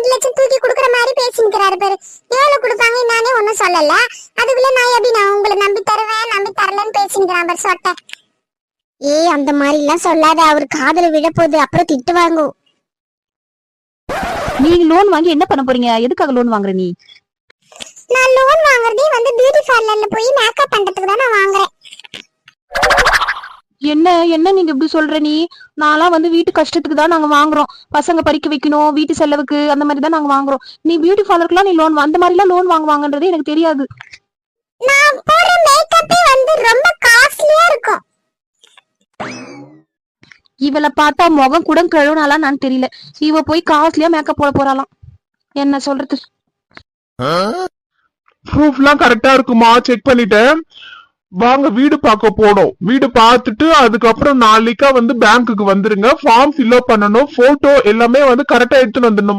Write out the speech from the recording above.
ரெண்டு லட்சம் தூக்கி குடுக்குற மாதிரி பேசிக்கிறாரு பாரு. எவ்வளவு கொடுப்பாங்க நானே ஒண்ணும் சொல்லல. அதுக்குள்ள நான் எப்படி நான் உங்களை நம்பி தருவேன் நம்பி தரலன்னு பேசிக்கிறான் பாரு சொட்ட. ஏய் அந்த மாதிரி எல்லாம் சொல்லாத. அவர் காதல விழ போகுது. அப்புறம் திட்டு வாங்கும் நீங்க லோன் வாங்கி என்ன பண்ண போறீங்க? எதுக்காக லோன் வாங்குற நீ? நான் லோன் வாங்குறதே வந்து பியூட்டி பார்லர்ல போய் மேக்கப் பண்றதுக்கு தான் நான் வாங்குறேன். என்ன என்ன நீங்க இப்படி சொல்ற நீ? நான்லாம் வந்து வீட்டு கஷ்டத்துக்கு தான் நாங்க வாங்குறோம். பசங்க படிக்க வைக்கணும் வீட்டு செலவுக்கு அந்த மாதிரி தான் நாங்க வாங்குறோம். நீ பியூட்டி பார்லருக்குலாம் நீ லோன் அந்த மாதிரி எல்லாம் லோன் வாங்குவாங்கன்றது எனக்கு தெரியாது. நான் போடுற மேக்கப்பே வந்து ரொம்ப காஸ்ட்லியா இருக்கும். இவளை பார்த்தா முகம் கூட கழுவுனாலாம் நான் தெரியல. இவ போய் காஸ்ட்லியா மேக்கப் போட போறாளாம். என்ன சொல்றது? ப்ரூஃப்லாம் கரெக்டா இருக்குமா? செக் பண்ணிட்டேன். வாங்க வீடு பார்க்க போனோம் வீடு பார்த்துட்டு அதுக்கப்புறம் நாளைக்கா வந்து பேங்க்குக்கு வந்துருங்க. ஃபார்ம் ஃபில்அப் பண்ணணும். போட்டோ எல்லாமே வந்து கரெக்டா எடுத்துன்னு வந்துடணும்?